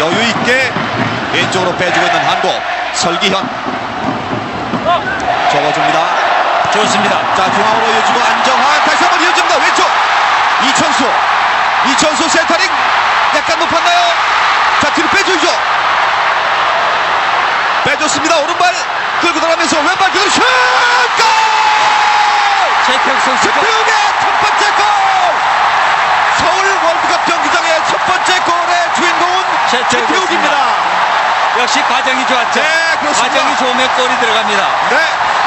여유 있게 왼쪽으로 빼주고 있는 한국 설기현 접어줍니다. 좋습니다. 자 중앙으로 이어주고 안정환 다시 한번 이어줍니다. 왼쪽 이천수 이천수 센터링 약간 높았나요? 자 뒤로 빼줘야죠. 빼줬습니다. 오른발 끌고 들어가면서 왼발 그대로 슛! 최태욱입니다. 역시 과정이 좋았죠. 네, 그렇습니다. 과정이 좋으면 골이 들어갑니다. 네,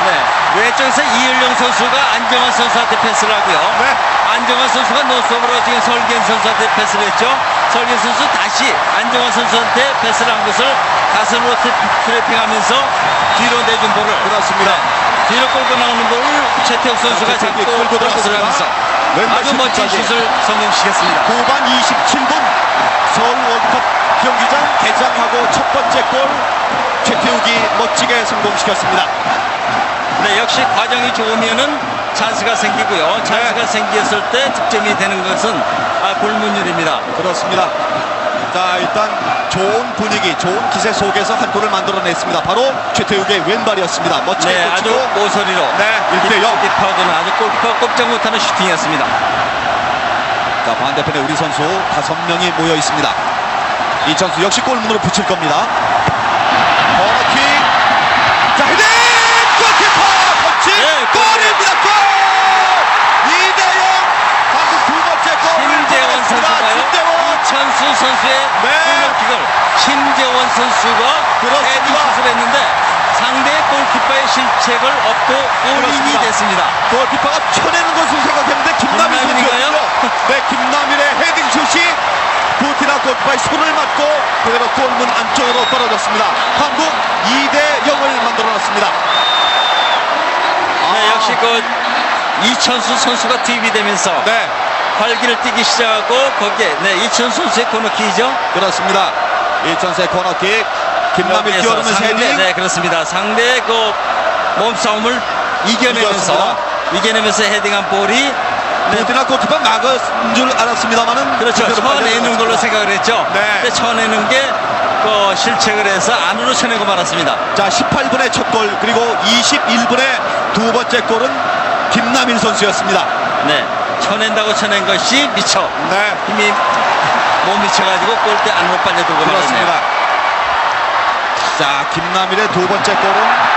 네. 외쪽에서 이일용 선수가 안정환 선수한테 패스를 하고요. 네. 안정환 선수가 노스업으로 지금 설기현 선수한테 패스를 했죠. 설기현 선수 다시 안정환 선수한테 패스를 한 것을 가슴으로 트- 트래핑하면서 뒤로 내준 볼을 그렇습니다. 네. 뒤로 끌고 나오는 볼을 최태욱 선수가 자, 잡고 들어갔습니다. 들어가면서 아주 멋진. 슛을 성공시켰습니다. 후반 27분 서울 월드컵 개장하고 첫 번째 골 최태욱이 멋지게 성공시켰습니다. 네, 역시 과정이 좋으면은 찬스가 생기고요. 찬스가 네. 생겼을 때 득점이 되는 것은 아, 불문율입니다. 그렇습니다. 자 일단 좋은 분위기, 좋은 기세 속에서 한 골을 만들어냈습니다. 바로 최태욱의 왼발이었습니다. 멋지게 네, 아주 모서리로. 네, 1대 0. 골키퍼들은 아주 골키퍼 꼼짝 못하는 슈팅이었습니다. 자 반대편에 우리 선수 다섯 명이 모여 있습니다. 이천수 역시 골문으로 붙일 겁니다. 버너킥. 자 헤딩! 골키퍼 터치 네, 골입니다. 골! 2대 0. 방금 두 번째 골. 심재원 선수가요. 심재원. 이천수 선수의 네. 골킥을 심재원 선수가 그렇습니다. 헤딩 슛을 했는데 상대 골키퍼의 실책을 얻고 골인이. 됐습니다. 골키퍼가 쳐내는 것으로 생각했는데 김남일? 선수였군요. 네, 김남일의 헤딩 부티나 골키퍼의 손을 맞고 그대로 골문 안쪽으로 떨어졌습니다. 한국 2대 0을 만들어놨습니다. 네, 아, 역시 그 이천수 선수가 투입이 되면서 네, 활기를 띠기 시작하고 거기에 네, 이천수 선수의 코너킥이죠. 그렇습니다. 이천수의 코너킥 김남일 상대, 헤딩 네 그렇습니다. 상대의 그 몸싸움을 이겨내면서 이겼습니다. 이겨내면서 헤딩한 볼이 네, 부티나 골키퍼 막은 줄 알았습니다만은 그렇죠. 걸로 빠져나갔습니다. 생각 을 했죠. 네. 근데 쳐내는 게그 실책을 해서 안으로 쳐내고 말았습니다. 자 18분의 첫 골 그리고 21분의 두 번째 골은 김남일 선수였습니다. 네, 쳐낸다고 쳐낸 것이 미쳐 네. 힘이 못 미쳐가지고 골대 안으로 빨려 들고 말았네요. 그렇습니다. 자, 김남일의 두 번째 골은